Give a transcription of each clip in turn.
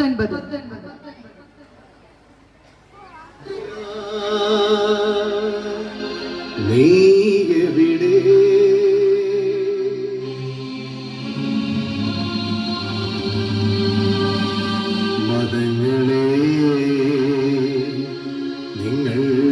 പത്തൊൻപത്. നീ എവിടെ? മതങ്ങളെ നിങ്ങൾ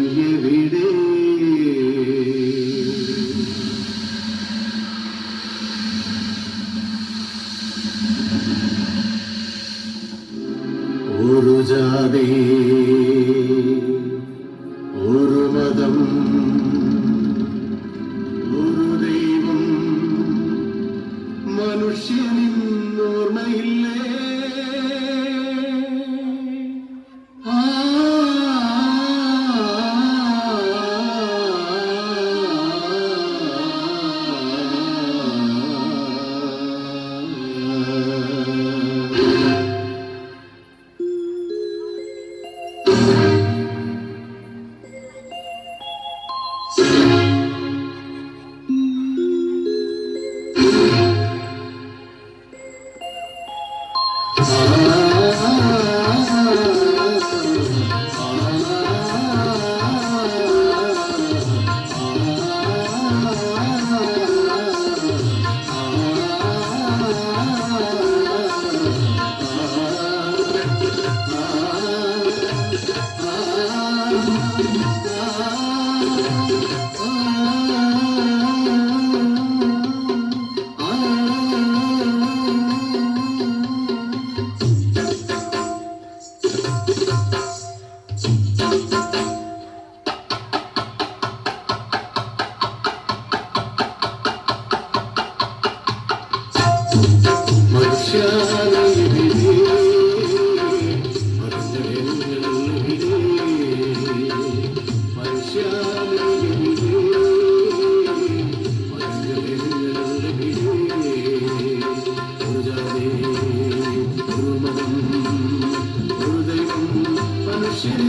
ฉัน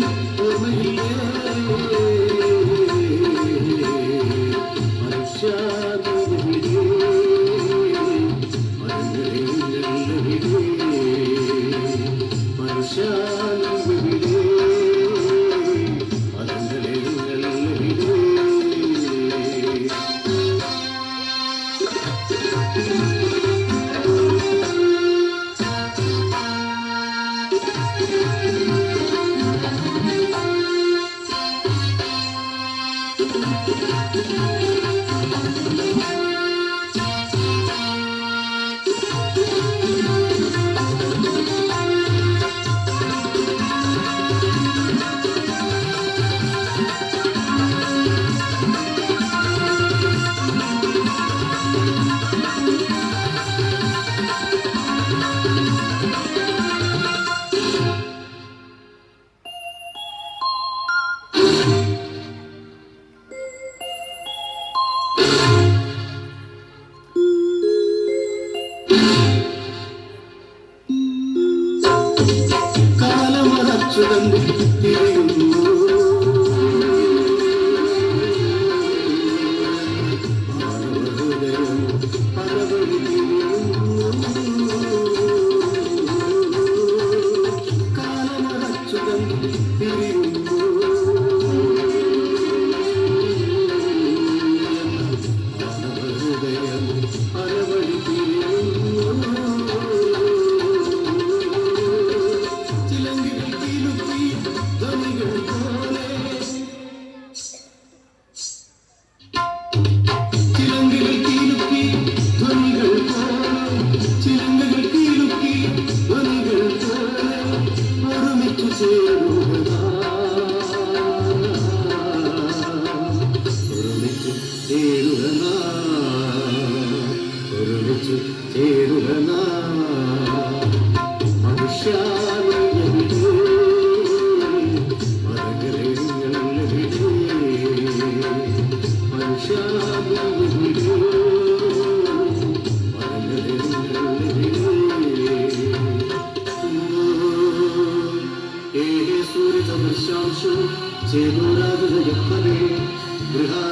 เ Yeah.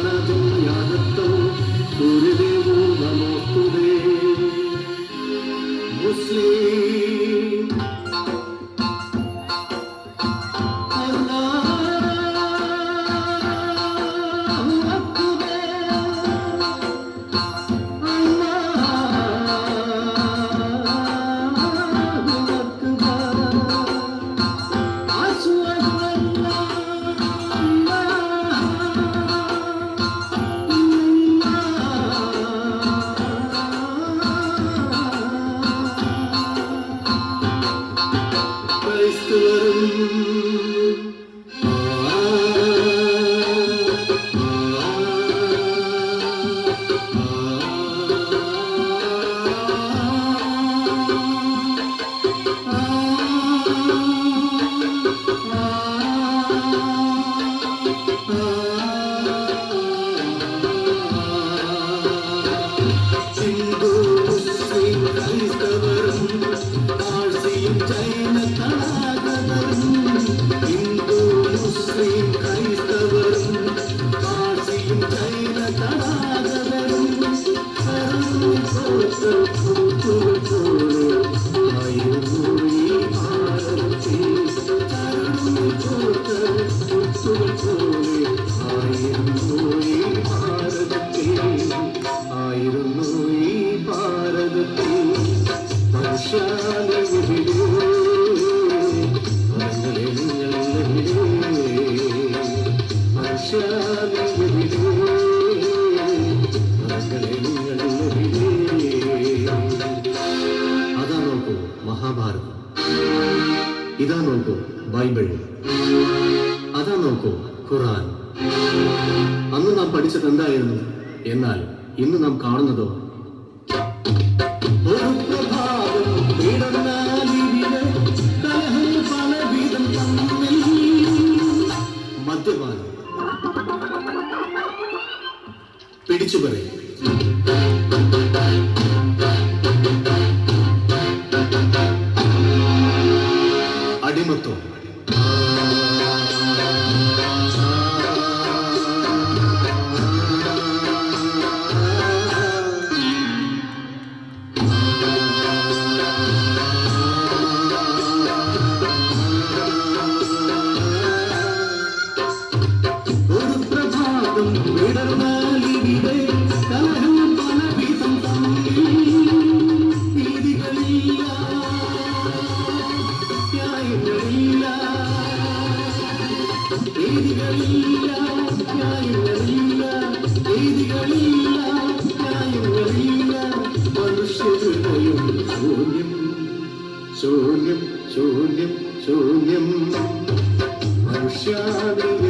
Festival മഹാഭാരതം. ഇതാ നോക്കൂ ബൈബിൾ. അതാ നോക്കൂ ഖുറാൻ അന്ന് നാം പഠിച്ചത് എന്തായിരുന്നു? എന്നാൽ ഇന്ന് നാം കാണുന്നതോ? പിടിച്ചു പറയും. ശൂന്യം ശൂന്യം ശൂന്യം. മനുഷ്യാദിയ